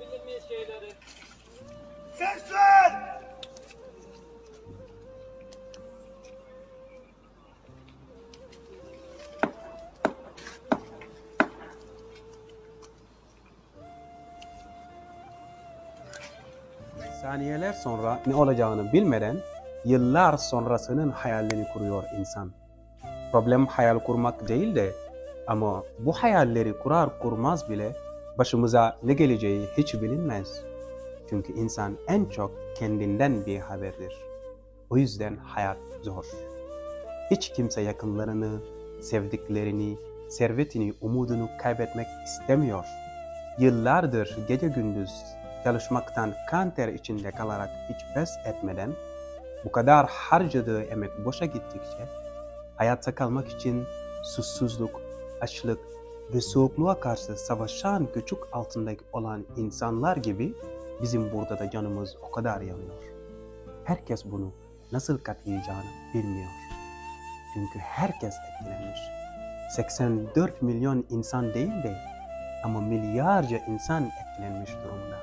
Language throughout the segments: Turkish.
Yapabilir miyiz şeyleri? Ses ver! Saniyeler sonra ne olacağını bilmeden yıllar sonrasının hayalini kuruyor insan. Problem hayal kurmak değil de ama bu hayalleri kurar kurmaz bile başımıza ne geleceği hiç bilinmez. Çünkü insan en çok kendinden bir haberdir. O yüzden hayat zor. Hiç kimse yakınlarını, sevdiklerini, servetini, umudunu kaybetmek istemiyor. Yıllardır gece gündüz çalışmaktan kan ter içinde kalarak hiç pes etmeden bu kadar harcadığı emek boşa gittikçe hayatta kalmak için susuzluk, açlık ve soğukluğa karşı savaşan küçük altındaki olan insanlar gibi bizim burada da canımız o kadar yanıyor. Herkes bunu nasıl katlayacağını bilmiyor. Çünkü herkes etkilenmiş. 84 milyon insan değil de ama milyarca insan etkilenmiş durumda.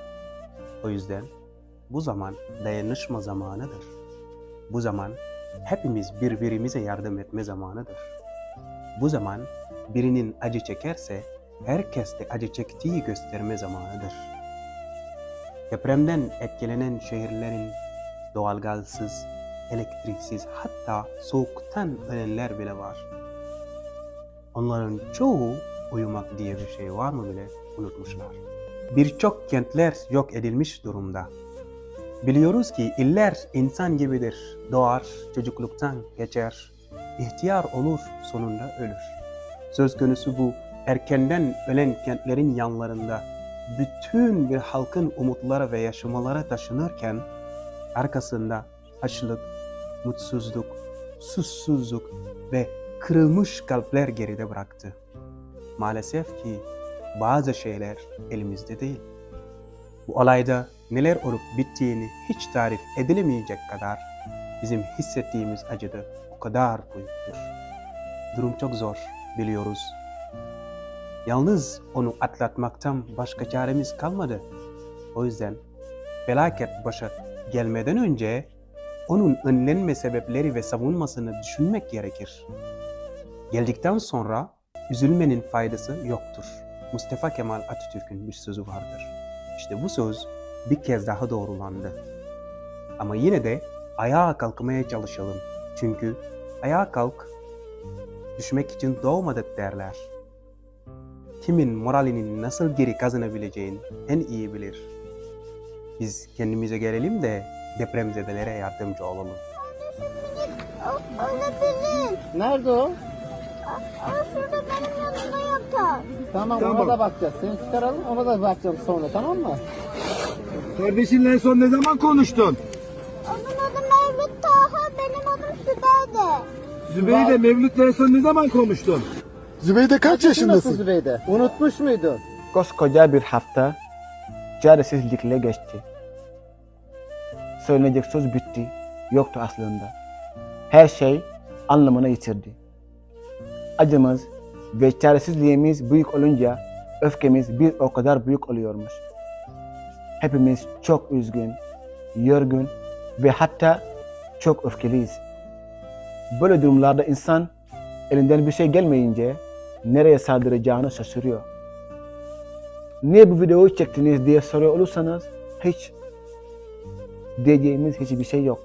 O yüzden bu zaman dayanışma zamanıdır. Bu zaman hepimiz birbirimize yardım etme zamanıdır. Bu zaman birinin acı çekerse herkes de acı çektiği gösterme zamanıdır. Depremden etkilenen şehirlerin doğalgazsız, elektriksiz hatta soğuktan ölenler bile var. Onların çoğu uyumak diye bir şey var mı bile unutmuşlar. Birçok kentler yok edilmiş durumda. Biliyoruz ki iller insan gibidir. Doğar, çocukluktan geçer, ihtiyar olur, sonunda ölür. Söz konusu bu erkenden ölen kentlerin yanlarında bütün bir halkın umutları ve yaşamaları taşınırken arkasında açlık, mutsuzluk, susuzluk ve kırılmış kalpler geride bıraktı. Maalesef ki bazı şeyler elimizde değil. Bu olayda neler olup bittiğini hiç tarif edilemeyecek kadar bizim hissettiğimiz acı da o kadar büyüktür. Durum çok zor biliyoruz. Yalnız onu atlatmaktan başka çaremiz kalmadı. O yüzden felaket başa gelmeden önce onun önlenme sebepleri ve savunmasını düşünmek gerekir. Geldikten sonra üzülmenin faydası yoktur. Mustafa Kemal Atatürk'ün bir sözü vardır. İşte bu söz bir kez daha doğrulandı. Ama yine de ayağa kalkmaya çalışalım. Çünkü ayağa kalk, düşmek için doğmadık derler. Kimin moralini nasıl geri kazanabileceğini en iyi bilir. Biz kendimize gelelim de depremzedelere yardımcı olalım. Olabilir. Nerede o? O şurada benim yanımda yatar. Tamam, Tamam. ona da bakacağız. Seni çıkaralım ona da bakacağım sonra tamam mı? Kardeşinle en son ne zaman konuştun? Sübeyde. Zübeyde Mevlüt'le en son ne zaman konuştun? Zübeyde kaç yaşındasın? Zübeyde? Unutmuş muydun? Koskoca bir hafta çaresizlikle geçti. Söylenecek söz bitti, yoktu aslında. Her şey anlamını yitirdi. Acımız ve çaresizliğimiz büyük olunca öfkemiz bir o kadar büyük oluyormuş. Hepimiz çok üzgün, yorgun ve hatta çok öfkeliyiz. Böyle durumlarda insan elinden bir şey gelmeyince nereye saldıracağını şaşırıyor. Niye bu videoyu çektiniz diye soruyor olursanız hiç diyeceğimiz hiçbir şey yok.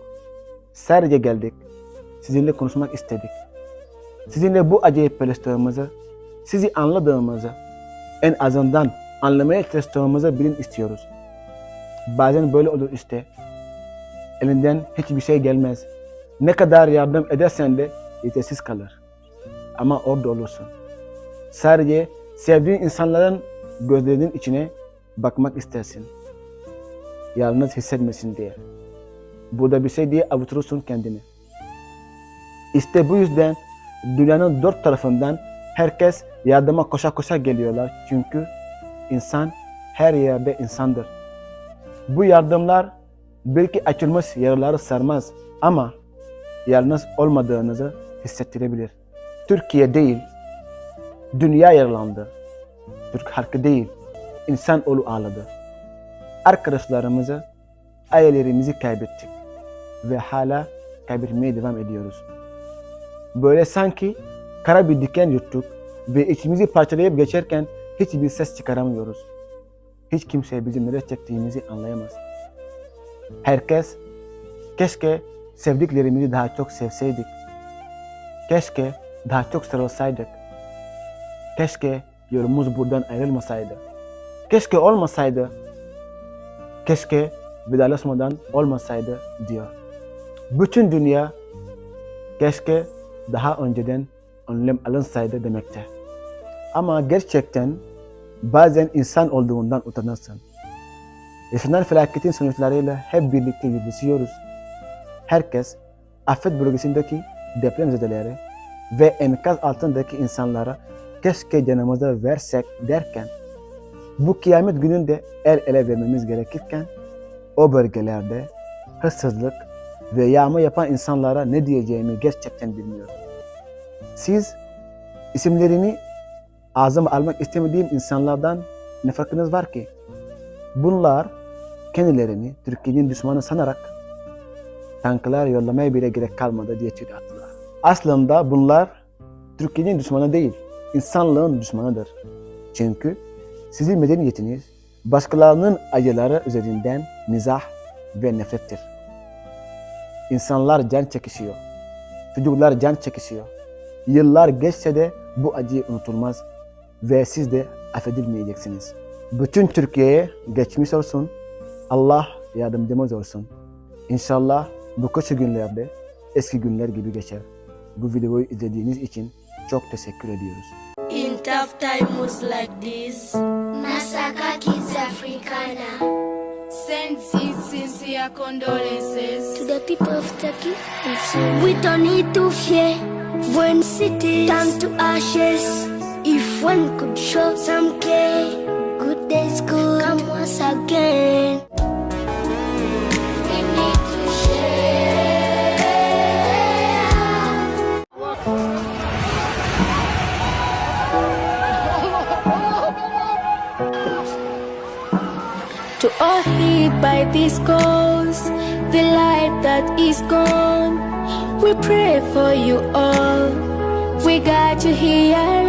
Sadece geldik. Sizinle konuşmak istedik. Sizinle bu acayip paylaştığımızı, sizi anladığımızı, en azından anlamaya çalıştığımızı bilin istiyoruz. Bazen böyle olur işte. Elinden hiçbir şey gelmez. Ne kadar yardım edersen de yetersiz kalır. Ama orada olursun. Sadece sevdiğin insanların gözlerinin içine bakmak istersin. Yalnız hissetmesin diye. Burada bir şey diye avuturursun kendini. İşte bu yüzden dünyanın dört tarafından herkes yardıma koşa koşa geliyorlar. Çünkü insan her yerde insandır. Bu yardımlar belki açılmış yaraları sarmaz ama yalnız olmadığınızı hissettirebilir. Türkiye değil, dünya yaralandı. Türk halkı değil, insanoğlu ağladı. arkadaşlarımızı, ailelerimizi kaybettik ve hala kaybetmeye devam ediyoruz. Böyle sanki kara bir diken yuttuk ve içimizi parçalayıp geçerken hiçbir ses çıkaramıyoruz. Hiç kimse bizim nereye çektiğimizi anlayamaz. Herkes keşke sevdiklerimizi daha çok sevseydik. Keşke daha çok sarılsaydık. Keşke yolumuz buradan ayrılmasaydı. Keşke olmasaydı. Keşke vedalaşmadan olmasaydı diyor. Bütün dünya keşke daha önceden önlem alınsaydı demekte. Ama gerçekten bazen insan olduğundan utanırsın. Yaşanan felaketin sonuçlarıyla hep birlikte yüzleşiyoruz. Herkes afet bölgesindeki depremzedelere ve enkaz altındaki insanlara keşke canımızı versek derken bu kıyamet gününde el ele vermemiz gerekirken o bölgelerde hırsızlık ve yağma yapan insanlara ne diyeceğimi gerçekten bilmiyorum. Siz isimlerini ağzıma almak istemediğim insanlardan ne farkınız var ki? Bunlar kendilerini Türkiye'nin düşmanı sanarak tanklar yollamaya bile gerek kalmadı diye tweet attılar. Aslında bunlar Türkiye'nin düşmanı değil, insanlığın düşmanıdır. Çünkü sizin medeniyetiniz başkalarının acıları üzerinden mizah ve nefrettir. İnsanlar can çekişiyor. Çocuklar can çekişiyor. Yıllar geçse de bu acı unutulmaz ve siz de affedilmeyeceksiniz. Bütün Türkiye'ye geçmiş olsun. Allah yardımcımız olsun. İnşallah bu kötü günlerde eski günler gibi geçer. Bu videoyu izlediğiniz için çok teşekkür ediyoruz. In tough times like this, Masaka Kids Africana. send his sincere condolences. To the people of Turkey, we don't need to fear when cities turn to ashes. If one could show some care, good days could come once again. All hit by this cause, the light that is gone. We pray for you all. We got you here